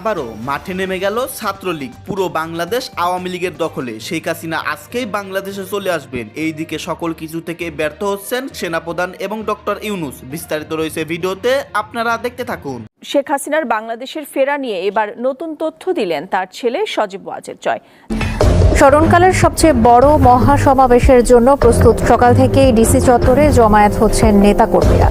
আবারও মাঠে নেমে গেল ছাত্রলীগ। পুরো বাংলাদেশ আওয়ামী লীগের দখলে। শেখ হাসিনা আজকেই বাংলাদেশে চলে আসবেন। এই দিকে সকল কিছু থেকে ব্যর্থ হচ্ছেন সেনাপ্রধান এবং ডক্টর ইউনুস। বিস্তারিত রয়েছে ভিডিওতে আপনারা দেখতে থাকুন। শেখ হাসিনার বাংলাদেশের ফেরা নিয়ে এবার নতুন তথ্য দিলেন তার ছেলে সজীব ওয়াজেদ জয়। স্মরণকালের সবচেয়ে বড় মহাসমাবেশের জন্য প্রস্তুত। সকাল থেকেই ডিসি চত্বরে জমায়েত হচ্ছেন নেতাকর্মীরা।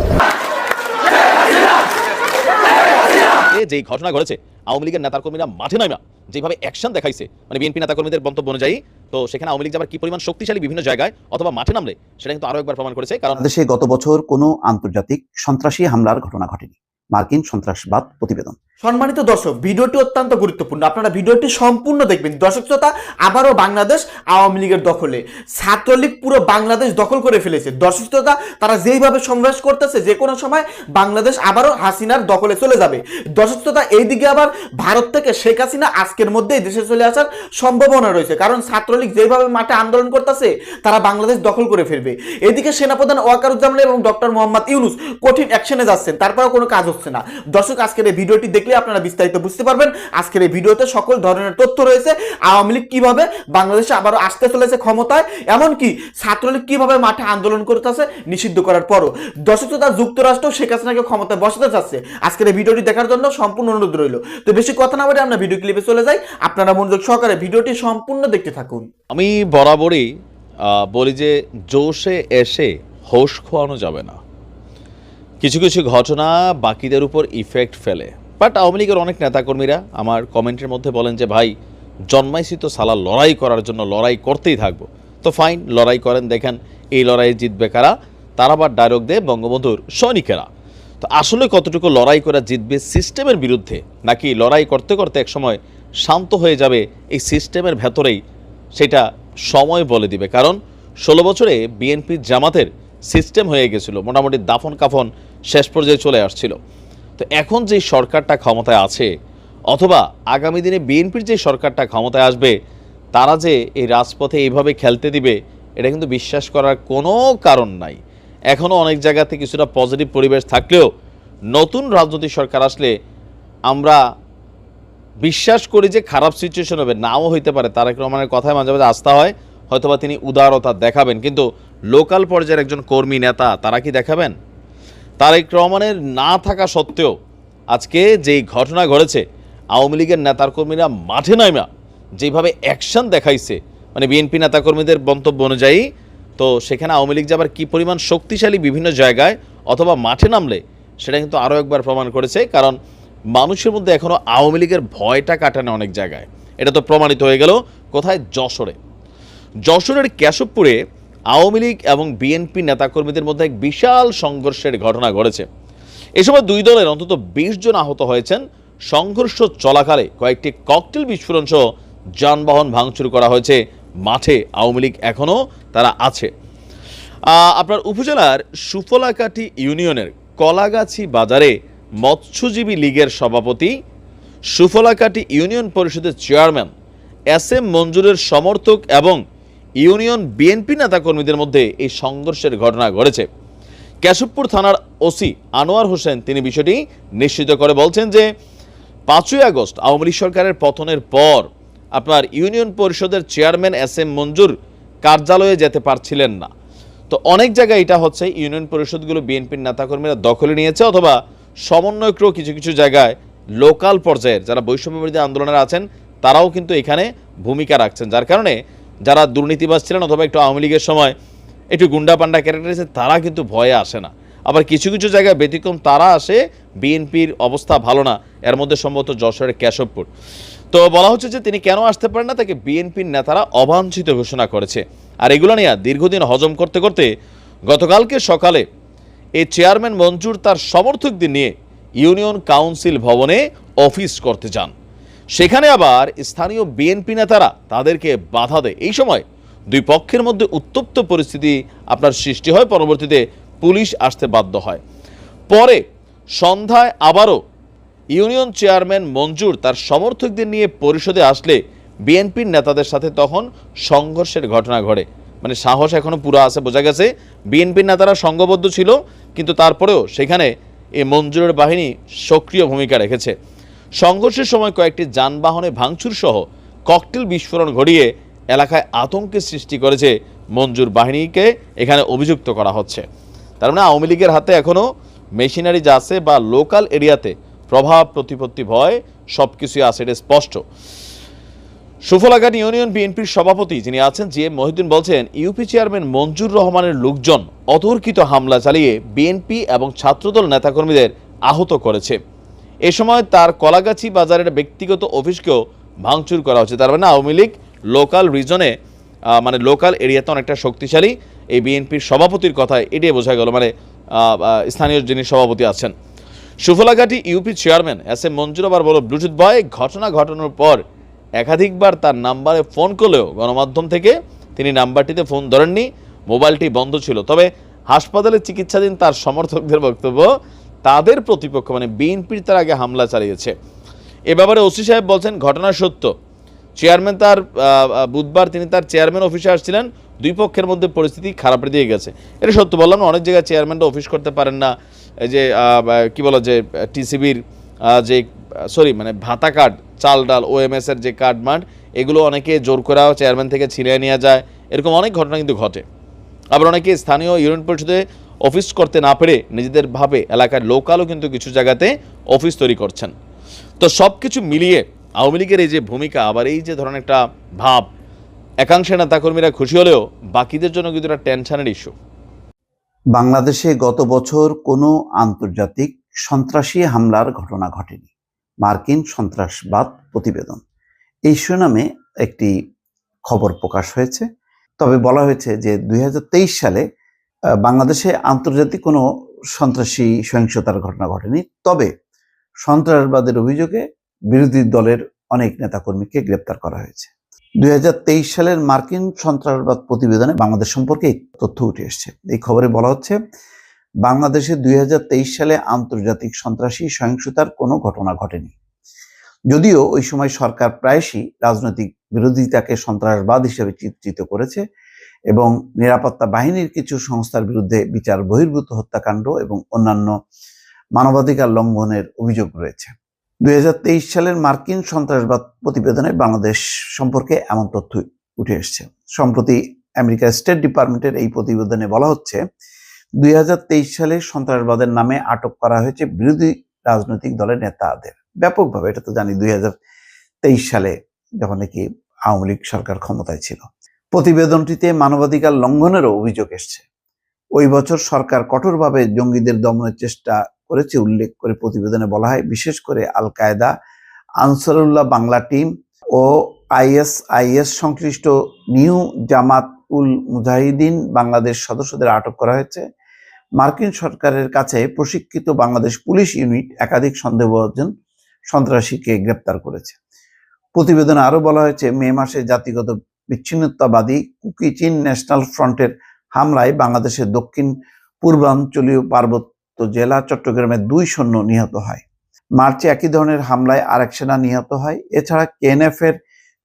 যে যেই ঘটনা ঘটেছে, আওয়ামী লীগের নেতাকর্মীরা মাঠে নামা যেভাবে অ্যাকশন দেখাইছে মানে বিএনপি নেতাকর্মীদের বক্তব্য অনুযায়ী, তো সেখানে আওয়ামী লীগ যাবার কি পরিমাণ শক্তিশালী বিভিন্ন জায়গায় অথবা মাঠে নামলে, সেটা কিন্তু আরও একবার প্রমাণ করেছে, কারণ দেশে গত বছর কোনো আন্তর্জাতিক সন্ত্রাসী হামলার ঘটনা ঘটেনি। মার্কিন সন্ত্রাসবাদ প্রতিবেদন। সম্মানিত দর্শক, ভিডিওটি অত্যন্ত গুরুত্বপূর্ণ। আপনারা ভিডিওটি সম্পূর্ণ দেখবেন। দর্শক শ্রোতা, আবারও বাংলাদেশ আওয়ামী লীগের দখলে। ছাত্রলীগ পুরো বাংলাদেশ দখল করে ফেলেছে। দর্শক শ্রোতা, তারা যেইভাবে সমাবেশ করতেছে, যে কোনো সময় বাংলাদেশ আবারও হাসিনার দখলে চলে যাবে। দর্শক শ্রোতা, এইদিকে আবার ভারত থেকে শেখ হাসিনা আজকের মধ্যেই দেশে চলে আসার সম্ভাবনা রয়েছে। কারণ ছাত্রলীগ যেভাবে মাঠে আন্দোলন করতেছে, তারা বাংলাদেশ দখল করে ফেলবে। এদিকে সেনাপ্রধান ওয়াকারুজ্জামান এবং ডক্টর মোহাম্মদ ইউনুস কঠিন অ্যাকশনে যাচ্ছেন, তারপরেও কোনো কাজ হচ্ছে না। দর্শক, আজকের এই ভিডিওটি দেখলে আপনারা বিস্তারিত বুঝতে পারবেন। আজকের এই ভিডিওতে সকল ধরনের তথ্য রয়েছে। আওয়ামী লীগ কীভাবে বাংলাদেশে আবারও আসতে চলেছে ক্ষমতায়, এমনকি ছাত্রলীগ কীভাবে মাঠে আন্দোলন করতেছে নিষিদ্ধ করার পরও। দর্শক শ্রোতা যুক্তরাষ্ট্র শেখ হাসিনাকে ক্ষমতায় বসাতে চাচ্ছে। আজকের এই ভিডিওটি দেখার জন্য সম্পূর্ণ অনুরোধ রইল। তো বেশি কথা না বলে আমরা ভিডিও ক্লিপে চলে যাই। আপনারা মনোযোগ সহকারে ভিডিওটি সম্পূর্ণ দেখতে থাকুন। আমি বরাবরই বলি যে জোশে এসে হোশ খোয়ানো যাবে না। কিছু কিছু ঘটনা বাকিদের উপর ইফেক্ট ফেলে। বাট আওয়ামী লীগের অনেক নেতাকর্মীরা আমার কমেন্টের মধ্যে বলেন যে, ভাই, জন্মাইছি তো সালা লড়াই করার জন্য লড়াই করতেই থাকব। তো ফাইন লড়াই করেন, দেখেন এই লড়াইয়ে জিতবে কারা? তারা আবার ডায়লগ দেয়, বঙ্গবন্ধুর সৈনিকেরা। তো আসলে কতটুকু লড়াই করা জিতবে সিস্টেমের বিরুদ্ধে, নাকি লড়াই করতে করতে একসময় শান্ত হয়ে যাবে এই সিস্টেমের ভেতরেই? সেটা সময় বলে দিবে। কারণ ষোলো বছরে বিএনপি জামাতের সিস্টেম হয়ে গেছিল, মোটামুটি দাফন কাফন শেষ পর্যায়ে চলে আসছিল। তো এখন যে সরকারটা ক্ষমতায় আছে, অথবা আগামী দিনে বিএনপির যে সরকারটা ক্ষমতায় আসবে, তারা যে এই রাজপথে এইভাবে খেলতে দিবে, এটা কিন্তু বিশ্বাস করার কোনো কারণ নাই। এখনও অনেক জায়গাতে কিছুটা পজিটিভ পরিবেশ থাকলেও নতুন রাজনৈতিক সরকার আসলে আমরা বিশ্বাস করি যে খারাপ সিচুয়েশন হবে, নাও হইতে পারে। তারেক রহমানের কথায় মাঝে মাঝে আস্থা হয়, হয়তোবা তিনি উদারতা দেখাবেন। কিন্তু লোকাল পর্যায়ের একজন কর্মী নেতা, তারা কি দেখাবেন? তারেক রহমানের না থাকা সত্ত্বেও আজকে যেই ঘটনা ঘটেছে, আওয়ামী লীগের নেতাকর্মীরা মাঠে নামা যেভাবে অ্যাকশন দেখাইছে মানে বিএনপি নেতাকর্মীদের মন্তব্য অনুযায়ী, তো সেখানে আওয়ামী লীগ যাবার কী পরিমাণ শক্তিশালী বিভিন্ন জায়গায় অথবা মাঠে নামলে, সেটা কিন্তু আরও একবার প্রমাণ করেছে। কারণ মানুষের মধ্যে এখনও আওয়ামী লীগের ভয়টা কাটানো অনেক জায়গায়। এটা তো প্রমাণিত হয়ে গেল। কোথায় যশোরে? যশোরের কেশবপুরে আওয়ামী লীগ এবং বিএনপি নেতাকর্মীদের মধ্যে এক বিশাল সংঘর্ষের ঘটনা ঘটেছে। এ সময় দুই দলের অন্তত বিশ জন আহত হয়েছেন। সংঘর্ষ চলাকালে কয়েকটি ককটেল বিস্ফোরণ সহ যানবাহন ভাঙচুর করা হয়েছে। মাঠে আওয়ামী লীগ এখনও তারা আছে। আপনার উপজেলার সুফলাকাঠি ইউনিয়নের কলাগাছি বাজারে মৎস্যজীবী লীগের সভাপতি সুফলাকাঠি ইউনিয়ন পরিষদের চেয়ারম্যান এস এম মঞ্জুরের সমর্থক এবং ইউনিয়ন বিএনপি নেতাকর্মীদের মধ্যে এই সংঘর্ষের ঘটনা ঘটেছে। কেশবপুর থানার ওসি আনোয়ার হোসেন তিনি বিষয়টি নিশ্চিত করে বলছেন যে, পাঁচই আগস্ট আওয়ামী লীগ সরকারের পতনের পর আপনার ইউনিয়ন পরিষদের চেয়ারম্যান এস এম মঞ্জুর কার্যালয়ে যেতে পারছিলেন না। তো অনেক জায়গায় এটা হচ্ছে, ইউনিয়ন পরিষদগুলো বিএনপির নেতাকর্মীরা দখলে নিয়েছে অথবা সমন্বয়করাও কিছু কিছু জায়গায় লোকাল পর্যায়ের যারা বৈষম্য বিরোধী আন্দোলনের আছেন, তারাও কিন্তু এখানে ভূমিকা রাখছেন। যার কারণে যারা দুর্নীতিবাজ ছিলেন অথবা একটু আওয়ামী লীগের সময় একটু গুন্ডা পান্ডা ক্যারেক্টার আছে তারা কিন্তু ভয়ে আসে না। আবার কিছু কিছু জায়গায় ব্যতিক্রম, তারা আসে, বিএনপির অবস্থা ভালো না। এর মধ্যে সম্ভবত যশোরের কেশবপুর। তো বলা হচ্ছে যে তিনি কেন আসতে পারেন না, তাকে বিএনপির নেতারা অবাঞ্ছিত ঘোষণা করেছে। আর এগুলো নিয়ে দীর্ঘদিন হজম করতে করতে গতকালকে সকালে এই চেয়ারম্যান মঞ্জুর তার সমর্থকদের নিয়ে ইউনিয়ন কাউন্সিল ভবনে অফিস করতে যান। সেখানে আবার স্থানীয় বিএনপি নেতারা তাদেরকে বাধা দেয়। এই সময় দুই পক্ষের মধ্যে উত্তপ্ত পরিস্থিতি আপনার সৃষ্টি হয়। পরবর্তীতে পুলিশ আসতে বাধ্য হয়। পরে সন্ধ্যায় আবারও ইউনিয়ন চেয়ারম্যান মঞ্জুর তার সমর্থকদের নিয়ে পরিষদে আসলে বিএনপির নেতাদের সাথে তখন সংঘর্ষের ঘটনা ঘটে। মানে সাহস এখনও পুরো আছে, বোঝা গেছে। বিএনপির নেতারা সংঘবদ্ধ ছিল, কিন্তু তারপরেও সেখানে এই মঞ্জুরের বাহিনী সক্রিয় ভূমিকা রেখেছে। সংঘর্ষের সময় কয়েকটি যানবাহনে ভাঙচুর সহ ককটেল বিস্ফোরণ ঘটিয়ে এলাকায় আতঙ্কের সৃষ্টি করেছে মঞ্জুর বাহিনীকে। এখানে অভিযুক্ত করা হচ্ছে। তার মানে আওয়ামী লীগের হাতে এখনও মেশিনারি যা আছে বা লোকাল এরিয়াতে প্রভাব, প্রতিপত্তি, ভয় সব কিছুই আছে এটা স্পষ্ট। সুফলাঘাট ইউনিয়ন বিএনপির সভাপতি যিনি আছেন জি এম মহিউদ্দিন বলছেন, ইউপি চেয়ারম্যান মঞ্জুর রহমানের লোকজন অতর্কিত হামলা চালিয়ে বিএনপি এবং ছাত্রদল নেতাকর্মীদের আহত করেছে। এ সময় তার কলাগাছি বাজারের ব্যক্তিগত অফিসকেও ভাঙচুর করা হচ্ছে। তার মানে আওয়ামী লীগ লোকাল রিজনে মানে লোকাল এরিয়াতে অনেকটা শক্তিশালী। এই বিএনপির সভাপতির কথায় এটাই বোঝা গেল। মানে স্থানীয় যিনি সভাপতি আছেন। Sufalaghati UP chairman S M Manjur আবার বলো ব্লুটুথ বয় ঘটনা ঘটানোর পর একাধিকবার তার নাম্বারে ফোন করলেও গণমাধ্যম থেকে তিনি নাম্বারটিতে ফোন ধরেননি। মোবাইলটি বন্ধ ছিল। তবে হাসপাতালে চিকিৎসাধীন তার সমর্থকদের বক্তব্য তাদের প্রতিপক্ষ মানে বিএনপির তার আগে হামলা চালিয়েছে। এ ব্যাপারে ওসি সাহেব বলছেন, ঘটনা সত্য। চেয়ারম্যান তার বুধবার তিনি তার চেয়ারম্যান অফিসে আসছিলেন। দুই পক্ষের মধ্যে পরিস্থিতি খারাপের দিকে গেছে। এটা সত্য বললাম অনেক জায়গায় চেয়ারম্যানরা অফিস করতে পারেন না। এই যে কি বলো যে, টিসিবির যে, সরি মানে ভাতা কার্ড, চাল ডাল, ওএমএস এর যে কার্ড মার্ড, এগুলো অনেকে জোর করাও চেয়ারম্যান থেকে ছিনিয়ে নেওয়া যায়। এরকম অনেক ঘটনা কিন্তু ঘটে। আবার অনেকে স্থানীয় ইউনিয়ন পরিষদে অফিস করতে না পেরে নিজেদের ভাবে এলাকার লোকালও কিন্তু কিছু জায়গাতে অফিস তৈরি করছেন। তো সব কিছু মিলিয়ে আওয়ামী লীগের এই যে ভূমিকা, আবার এই যে ধরনের একটা ভাব একাংশে নেতাকর্মীরা খুশি হলেও বাকিদের জন্য কিন্তু একটা টেনশনের ইস্যু বাংলাদেশে গত বছর কোনো আন্তর্জাতিক সন্ত্রাসী হামলার ঘটনা ঘটেনি। মার্কিন সন্ত্রাসবাদ প্রতিবেদন। এই শিরোনামে একটি খবর প্রকাশ হয়েছে। তবে বলা হয়েছে যে দুই হাজার তেইশ সালে বাংলাদেশে আন্তর্জাতিক কোনো সন্ত্রাসী সহিংসতার ঘটনা ঘটেনি। তবে সন্ত্রাসবাদের অভিযোগে বিরোধী দলের অনেক নেতাকর্মীকে গ্রেপ্তার করা হয়েছে। দুই হাজার তেইশ সালের মার্কিন সন্ত্রাসবাদ প্রতিবেদনে বাংলাদেশ সম্পর্কে এই তথ্য উঠে এসেছে। এই খবরে বলা হচ্ছে, বাংলাদেশে দুই হাজার তেইশ সালে আন্তর্জাতিক সন্ত্রাসী সহিংসতার কোনো ঘটনা ঘটেনি। যদিও ওই সময় সরকার প্রায়শই রাজনৈতিক বিরোধিতাকে সন্ত্রাসবাদ হিসেবে চিত্রিত করেছে এবং নিরাপত্তা বাহিনীর কিছু সংস্থার বিরুদ্ধে বিচার বহির্ভূত হত্যাকাণ্ড এবং অন্যান্য মানবাধিকার লঙ্ঘনের অভিযোগ রয়েছে। দুই হাজার তেইশ সালের মার্কিন সন্ত্রাসবাদ প্রতিবেদনে বাংলাদেশ সম্পর্কে এমন তথ্য উঠে এসেছে। সম্প্রতি আমেরিকা স্টেট ডিপার্টমেন্টের এই প্রতিবেদনে বলা হচ্ছে, দুই হাজার তেইশ সালে সন্ত্রাসবাদের নামে আটক করা হয়েছে বিরোধী রাজনৈতিক দলের নেতাদের। ব্যাপকভাবে, এটা তো জানি, দুই হাজার তেইশ সালে যখন নাকি আওয়ামী লীগ সরকার ক্ষমতায় ছিল। প্রতিবেদনটিতে মানবাধিকার লঙ্ঘনেরও অভিযোগ এসছে। ওই বছর সরকার কঠোরভাবে জঙ্গিদের দমনের চেষ্টা করেছে উল্লেখ করে প্রতিবেদনে বলা হয়, বিশেষ করে আল কায়দা আনসারুল্লাহ বাংলা টিম ও আইএস আইএস সংশ্লিষ্ট নিউ জামাত উল মুজাহিদিন বাংলাদেশ সদস্যদের আটক করা হয়েছে। মার্কিন সরকারের কাছে প্রশিক্ষিত বাংলাদেশ পুলিশ ইউনিট একাধিক সন্দেহভাজন সন্ত্রাসীকে গ্রেপ্তার করেছে। প্রতিবেদনে আরও বলা হয়েছে, মে মাসে জাতিগত বিচ্ছিন্নতাবাদী কুকি চীন ন্যাশনাল ফ্রন্টের হামলায় বাংলাদেশের দক্ষিণ পূর্বাঞ্চলীয় পার্বত্য জেলা চট্টগ্রামে দুই সৈন্য নিহত হয়। মার্চে একই ধরনের হামলায় আরেক সেনা নিহত হয়। এছাড়া কেএনএফ এর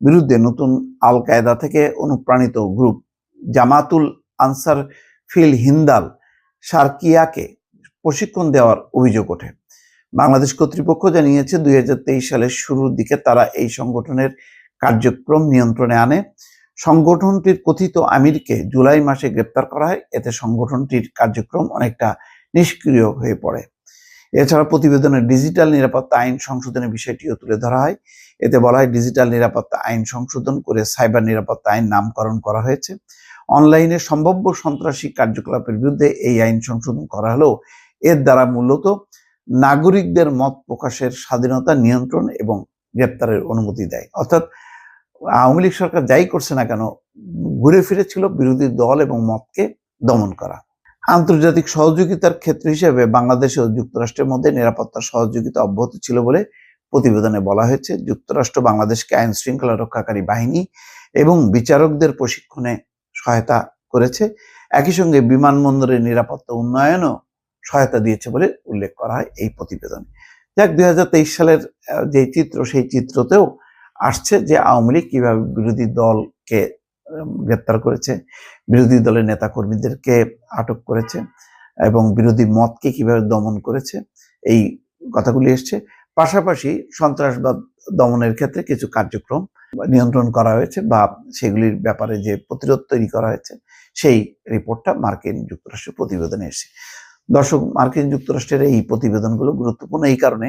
বিরুদ্ধে নতুন আল কায়দা থেকে অনুপ্রাণিত গ্রুপ জামাতুল আনসার ফিল হিন্দাল সার্কিয়াকে প্রশিক্ষণ দেওয়ার অভিযোগ ওঠে। বাংলাদেশ কর্তৃপক্ষ জানিয়েছে, দুই হাজার তেইশ সালের শুরুর দিকে তারা এই সংগঠনের কার্যক্রম নিয়ন্ত্রণে আনে। সংগঠনটির কথিত আমিরকে জুলাই মাসে গ্রেপ্তার করা হয়। এতে সংগঠনটির কার্যক্রম অনেকটা নিষ্ক্রিয় হয়ে পড়ে। এছাড়া প্রতিবেদনে ডিজিটাল নিরাপত্তা আইন সংশোধনের বিষয়টিও তুলে ধরা হয়। এতে বলা হয়, ডিজিটাল নিরাপত্তা আইন সংশোধন করে সাইবার নিরাপত্তা আইন নামকরণ করা হয়েছে। অনলাইনে সম্ভাব্য সন্ত্রাসী কার্যকলাপের বিরুদ্ধে এই আইন সংশোধন করা হলেও এর দ্বারা মূলত নাগরিকদের মত প্রকাশের স্বাধীনতা নিয়ন্ত্রণ এবং গ্রেপ্তারের অনুমতি দেয়। অর্থাৎ, আওয়ামী লীগ সরকার যাই করছে না কেন, ঘুরে ফিরে ছিল বিরোধী দল এবং মতকে দমন করা। আন্তর্জাতিক সহযোগিতার ক্ষেত্র হিসেবে বাংলাদেশ ও যুক্তরাষ্ট্রের মধ্যে নিরাপত্তা সহযোগিতা অব্যাহত ছিল বলে প্রতিবেদনে বলা হয়েছে। যুক্তরাষ্ট্র বাংলাদেশকে আইন শৃঙ্খলা রক্ষাকারী বাহিনী এবং বিচারকদের প্রশিক্ষণে সহায়তা করেছে। একই সঙ্গে বিমানবন্দরের নিরাপত্তা উন্নয়নও সহায়তা দিয়েছে বলে উল্লেখ করা হয় এই প্রতিবেদনে। যাক, দুই সালের যে চিত্র, সেই চিত্রতেও আসছে যে আওয়ামী লীগ কীভাবে বিরোধী দলকে গ্রেপ্তার করেছে, বিরোধী দলের নেতা কর্মীদেরকে আটক করেছে এবং বিরোধী মতকে কীভাবে দমন করেছে, এই কথাগুলি এসছে। পাশাপাশি সন্ত্রাসবাদ দমনের ক্ষেত্রে কিছু কার্যক্রম নিয়ন্ত্রণ করা হয়েছে বা সেগুলির ব্যাপারে যে প্রতিরোধ তৈরি করা হয়েছে, সেই রিপোর্টটা মার্কিন যুক্তরাষ্ট্রের প্রতিবেদনে এসেছে। দর্শক, মার্কিন যুক্তরাষ্ট্রের এই প্রতিবেদনগুলো গুরুত্বপূর্ণ এই কারণে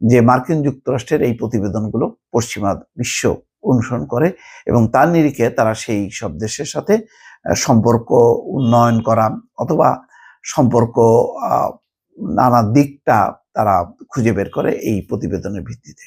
যে মার্কিন যুক্তরাষ্ট্রের এই প্রতিবেদনগুলো পশ্চিমা বিশ্ব অনুসরণ করে এবং তার নিরিখে তারা সেই সব দেশের সাথে সম্পর্ক উন্নয়ন করা অথবা সম্পর্ক নানা দিকটা তারা খুঁজে বের করে এই প্রতিবেদনের ভিত্তিতে।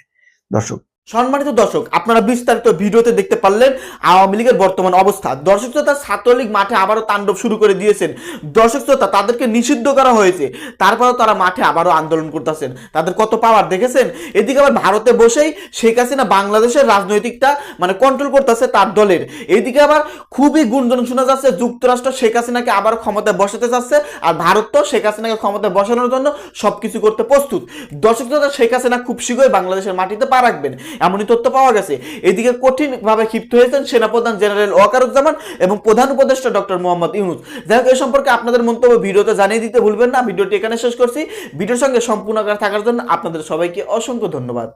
দর্শক সম্মানিত দর্শক, আপনারা বিস্তারিত ভিডিওতে দেখতে পারলেন আওয়ামী লীগের বর্তমান অবস্থা। দর্শক শ্রোতা, ছাত্রলীগ মাঠে আবারও তাণ্ডব শুরু করে দিয়েছেন। দর্শক শ্রোতা, তাদেরকে নিষিদ্ধ করা হয়েছে। তারপরেও তারা মাঠে আবারও আন্দোলন করতেছেন। তাদের কত পাওয়ার দেখেছেন? এদিকে আবার ভারতে বসেই শেখ হাসিনা বাংলাদেশের রাজনৈতিকটা মানে কন্ট্রোল করতেছে তার দলের। এইদিকে আবার খুবই গুঞ্জন শোনা যাচ্ছে, যুক্তরাষ্ট্র শেখ হাসিনাকে আবার ক্ষমতায় বসাতে চাচ্ছে আর ভারত তো শেখ হাসিনাকে ক্ষমতায় বসানোর জন্য সবকিছু করতে প্রস্তুত। দর্শক শ্রোতা, শেখ হাসিনা খুব শীঘ্রই বাংলাদেশের মাটিতে পা রাখবেন। এমনই তথ্য পাওয়া গেছে। এদিকে কঠিন ভাবে ক্ষিপ্ত হয়েছেন সেনাপ্রধান জেনারেল ওয়াকারুজ্জামান এবং প্রধান উপদেষ্টা ডক্টর মোহাম্মদ ইউনুস। যাই এ সম্পর্কে আপনাদের মন্তব্য ভিডিওতে জানিয়ে দিতে ভুলবেন না। ভিডিওটি এখানে শেষ করছি। ভিডিওর সঙ্গে সম্পূর্ণ থাকার জন্য আপনাদের সবাইকে অসংখ্য ধন্যবাদ।